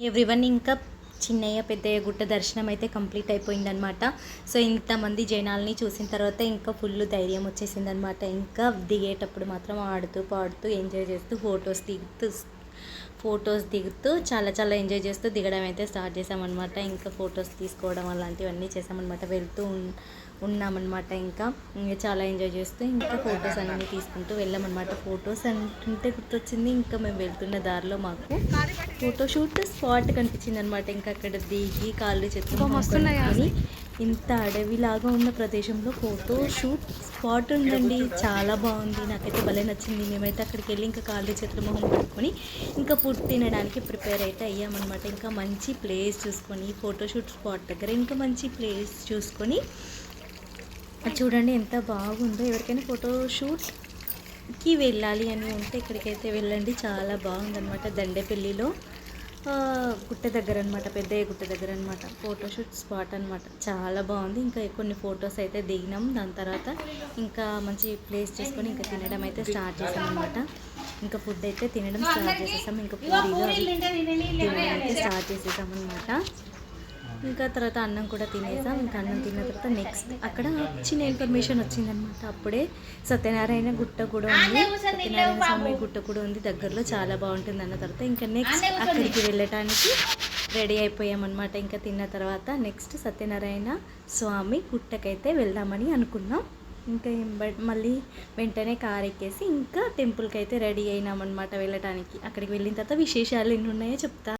Everyone ఇంకా చిన్నయ్య పెద్దయ్య గుట్ట దర్శనం అయితే కంప్లీట్ అయిపోయిందనమాట సో ఇంతమంది జనాల్ని చూసిన తర్వాత ఇంకా ఫుల్ ధైర్యం వచ్చేసిందనమాట ఇంకా దిగేటప్పుడు మాత్రం ఆడుతూ పాడుతూ ఎంజాయ్ చేస్తూ ఫొటోస్ దిగుతూ ఫొటోస్ దిగుతూ చాలా చాలా ఎంజాయ్ చేస్తూ దిగడం అయితే స్టార్ట్ చేసామన్నమాట ఇంకా ఫొటోస్ తీసుకోవడం అలాంటివన్నీ చేసామన్నమాట వెళ్తూ ఉన్నామన్నమాట ఇంకా. ఇంకా చాలా ఎంజాయ్ చేస్తూ ఇంకా ఫొటోస్ అన్నీ తీసుకుంటూ వెళ్ళామన్నమాట. ఫొటోస్ అంటే గుర్తొచ్చింది ఇంకా మేము వెళ్తున్న దారిలో మాకు ఫోటోషూట్ స్పాట్ కనిపించింది అనమాట ఇంకా అక్కడ దిగి కాళ్ళు మొక్కుకొని ఇంత అడవిలాగా ఉన్న ప్రదేశంలో ఫోటో షూట్ స్పాట్ ఉందండి. చాలా బాగుంది. నాకైతే భలే నచ్చింది. మేమైతే అక్కడికి వెళ్ళి ఇంకా కాళ్ళు చేతులు మొహం కట్టుకొని ఇంకా ఫుడ్ తినడానికి ప్రిపేర్ అయితే అయ్యామన్నమాట. ఇంకా మంచి ప్లేస్ చూసుకొని ఫోటోషూట్ స్పాట్ దగ్గర ఇంకా మంచి ప్లేస్ చూసుకొని. చూడండి ఎంత బాగుందో. ఎవరికైనా కి వెళ్ళాలి అని ఉంటే ఇక్కడికైతే వెళ్ళండి. చాలా బాగుందనమాట దండేపల్లిలో. గుట్ట దగ్గర అనమాట పెద్దయ్య గుట్ట దగ్గర అనమాట ఫోటోషూట్ స్పాట్ అనమాట చాలా బాగుంది. ఇంకా కొన్ని ఫొటోస్ అయితే దిగినాం. దాని తర్వాత ఇంకా మంచి ప్లేస్ చేసుకొని ఇంకా తినడం అయితే స్టార్ట్ చేసాం అనమాట ఇంకా ఫుడ్ అయితే తినడం స్టార్ట్ చేసేసాం. ఇంకా పూరీలు తినడం అయితే స్టార్ట్ చేసేసాం అనమాట ఇంకా తర్వాత అన్నం కూడా తినేసాం ఇంకా అన్నం తిన్న తర్వాత నెక్స్ట్ అక్కడ చిన్న ఇన్ఫర్మేషన్ వచ్చిందనమాట అప్పుడే సత్యనారాయణ గుట్ట కూడా ఉంది. సత్యనారాయణ స్వామి గుట్ట కూడా ఉంది. దగ్గరలో చాలా బాగుంటుంది అన్న తర్వాత ఇంకా నెక్స్ట్ అక్కడికి వెళ్ళటానికి రెడీ అయిపోయామన్నమాట. ఇంకా తిన్న తర్వాత నెక్స్ట్ సత్యనారాయణ స్వామి గుట్టకైతే వెళ్దామని అనుకున్నాం. ఇంకా బట్ మళ్ళీ వెంటనే కార్ ఎక్కేసి ఇంకా టెంపుల్కి అయితే రెడీ అయినామన్నమాట వెళ్ళటానికి. అక్కడికి వెళ్ళిన తర్వాత విశేషాలు ఎన్ని ఉన్నాయో చెప్తా.